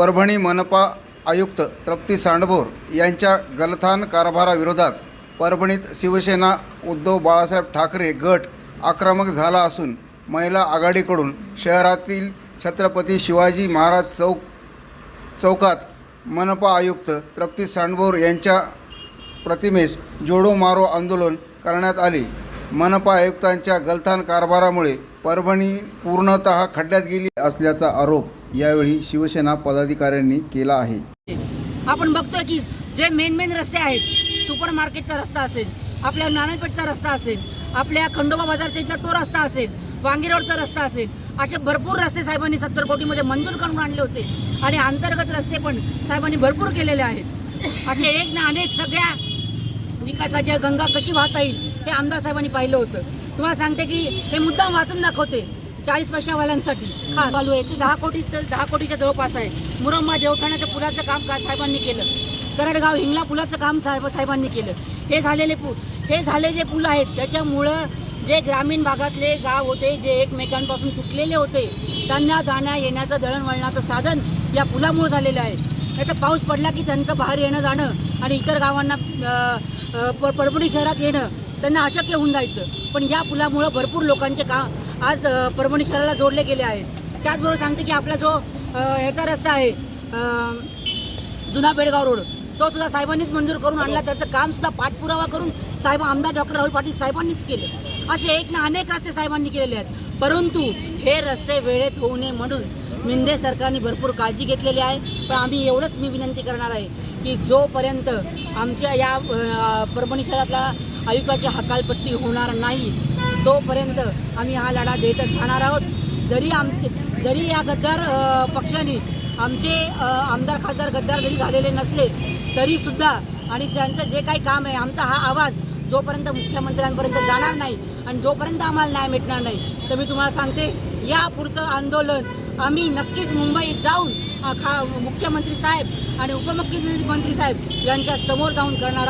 परभणी मनपा आयुक्त तृप्ती सांडभोर यांच्या गलथान कारभाराविरोधात परभणीत शिवसेना उद्धव बाळासाहेब ठाकरे गट आक्रमक झाला असून महिला आघाडीकडून शहरातील छत्रपती शिवाजी महाराज चौक चौकात मनपा आयुक्त तृप्ती सांडभोर यांच्या प्रतिमेस जोडो मारो आंदोलन करण्यात आले. मनपा आयुक्तांच्या गलथान कारभारामुळे परभणी पूर्णतः खड्ड्यात गेली असल्याचा आरोप यावेळी शिवसेना पदाधिकाऱ्यांनी केला आहे. आपण बघतोय की जे मेन मेन रस्ते आहेत सुपर मार्केटचा रस्ता असेल आपल्या नाणेपेठचा रस्ता असेल आपल्या खंडोबा बाजारच्या इथला तो रस्ता असेल वांगीरोडचा रस्ता असेल असे भरपूर रस्ते साहेबांनी सत्तर कोटीमध्ये मंजूर करून आणले होते. आणि अंतर्गत रस्ते पण साहेबांनी भरपूर केलेले आहेत. असे एक ना अनेक सगळ्या विकासाच्या गंगा कशी वाहता येईल हे आमदार साहेबांनी पाहिलं होतं. तुम्हाला सांगते की हे मुद्दाम वाचून दाखवते. चाळीस पैशावाल्यांसाठी हा चालू आहे. ते दहा कोटी दहा कोटीच्या जवळपास आहे. मुरंबा देवठाण्याच्या पुलाचं काम का साहेबांनी केलं? करडगाव हिंगला पुलाचं काम साहेब साहेबांनी केलं. हे झालेले पूल हे झाले जे पूल आहेत त्याच्यामुळं जे ग्रामीण भागातले गाव होते जे एकमेकांपासून तुटलेले होते त्यांना जाण्या येण्याचं दळणवळणाचं साधन या पुलामुळे झालेलं आहे. नाही तर पाऊस पडला की त्यांचं बाहेर येणं जाणं आणि इतर गावांना प- परभणी शहरात येणं त्यांना अशक्य होऊन जायचं. पण या पुलामुळं भरपूर लोकांचे का आज परभणी शहराला जोडले गेले आहेत. त्याचबरोबर सांगते की आपला जो ह्याचा रस्ता आहे जुना बेडगाव रोड तो सुद्धा साहेबांनीच मंजूर करून आणला. त्याचं काम सुद्धा पाठपुरावा करून साहेब आमदार डॉक्टर राहुल पाटील साहेबांनीच केलं. असे एक ना अनेक रस्ते साहेबांनी केलेले आहेत. परंतु हे रस्ते वेळेत होऊ नये म्हणून मिंदे सरकारने भरपूर काळजी घेतलेली आहे. पण आम्ही एवढंच मी विनंती करणार आहे की जोपर्यंत आमच्या या परभणी शहरातला आयुक्ताची हकालपट्टी होणार नाही तोपर्यंत आम्ही हा लढा देतच राहणार आहोत. जरी आमचे जरी या गद्दार पक्षाने आमचे आमदार खासदार गद्दार जरी झालेले नसले तरीसुद्धा आणि त्यांचं जे काही काम आहे आमचा हा आवाज जोपर्यंत मुख्यमंत्र्यांपर्यंत जाणार नाही आणि जोपर्यंत आम्हाला न्याय भेटणार नाही तर मी तुम्हाला सांगते या पुढचं आंदोलन आम्ही नक्कीच मुंबईत जाऊन खा मुख्यमंत्री साहेब आणि उपमुख्यमंत्री साहेब यांच्या समोर जाऊन करणार